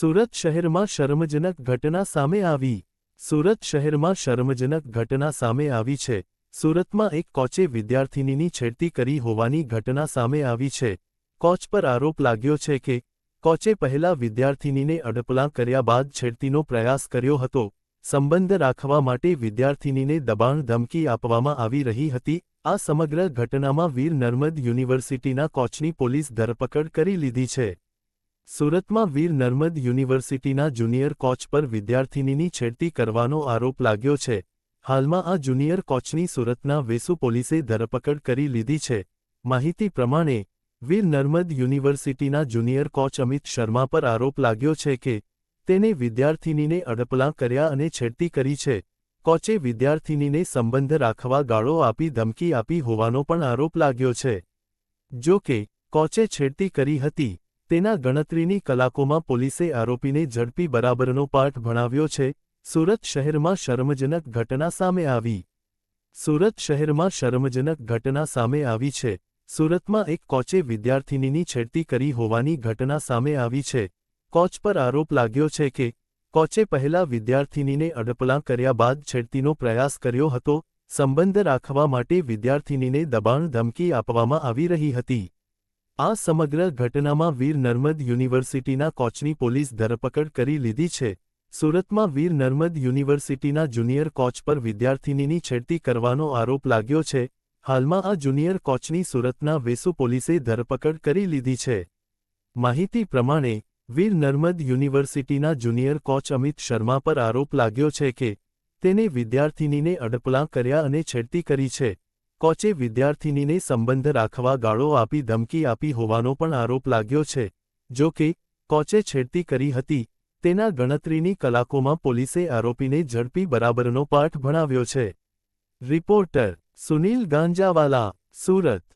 સુરત શહેરમાં શરમજનક ઘટના સામે આવી. સુરત શહેરમાં શરમજનક ઘટના સામે આવી છે. સુરતમાં એક કોચે વિદ્યાર્થિનીની છેડતી કરી હોવાની ઘટના સામે આવી છે. કોચ પર આરોપ લાગ્યો છે કે, કોચે પહેલા વિદ્યાર્થિનીને અડપલાં કર્યા બાદ છેડતીનો પ્રયાસ કર્યો હતો. સંબંધ રાખવા માટે વિદ્યાર્થિનીને દબાણ ધમકી આપવામાં આવી રહી હતી. આ સમગ્ર ઘટનામાં વીર નર્મદ યુનિવર્સિટીના કોચની પોલીસ ધરપકડ કરી લીધી છે. સુરતમાં વીર નર્મદ યુનિવર્સિટીના જુનિયર કોચ પર વિદ્યાર્થિનીની છેડતી કરવાનો આરોપ લાગ્યો છે. હાલમાં આ જુનિયર કોચની સુરતના વેસુ પોલીસે ધરપકડ કરી લીધી છે. માહિતી પ્રમાણે, વીર નર્મદ યુનિવર્સિટીના જુનિયર કોચ અમિત શર્મા પર આરોપ લાગ્યો છે કે, તેને વિદ્યાર્થિનીને અડપલાં કર્યા અને છેડતી કરી છે. કોચે વિદ્યાર્થિનીને સંબંધ રાખવા ગાળો આપી ધમકી આપી હોવાનો પણ આરોપ લાગ્યો છે. જો કે, કોચે છેડતી કરી હતી તેના ગણતરીની કલાકોમાં પોલીસે આરોપીને ઝડપી બરાબરનો પાઠ ભણાવ્યો છે. સુરત શહેરમાં શરમજનક ઘટના સામે આવી. સુરત શહેરમાં શરમજનક ઘટના સામે આવી છે. સુરતમાં એક કોચે વિદ્યાર્થિનીની છેડતી કરી હોવાની ઘટના સામે આવી છે. કોચ પર આરોપ લાગ્યો છે કે, કોચે પહેલા વિદ્યાર્થિનીને અડપલાં કર્યા બાદ છેડતીનો પ્રયાસ કર્યો હતો. સંબંધ રાખવા માટે વિદ્યાર્થિનીને દબાણ ધમકી આપવામાં આવી રહી હતી. આ સમગ્ર ઘટનામાં વીર નર્મદ યુનિવર્સિટીના કોચની પોલીસ ધરપકડ કરી લીધી છે. સુરતમાં વીર નર્મદ યુનિવર્સિટીના જુનિયર કોચ પર વિદ્યાર્થિનીની છેડતી કરવાનો આરોપ લાગ્યો છે. હાલમાં આ જુનિયર કોચની સુરતના વેસુ પોલીસે ધરપકડ કરી લીધી છે. માહિતી પ્રમાણે, વીર નર્મદ યુનિવર્સિટીના જુનિયર કોચ અમિત શર્મા પર આરોપ લાગ્યો છે કે, તેને વિદ્યાર્થિનીને અડપલાં કર્યા અને છેડતી કરી છે. કોચે વિદ્યાર્થિનીને સંબંધ રાખવા ગાળો આપી ધમકી આપી હોવાનો પણ આરોપ લાગ્યો છે. જો કે, કોચે છેડતી કરી હતી, તેના ગણતરીની કલાકોમાં પોલીસે આરોપીને ઝડપી બરાબરનો પાઠ ભણાવ્યો છે. રિપોર્ટર સુનિલ ગાંજાવાલા, સુરત.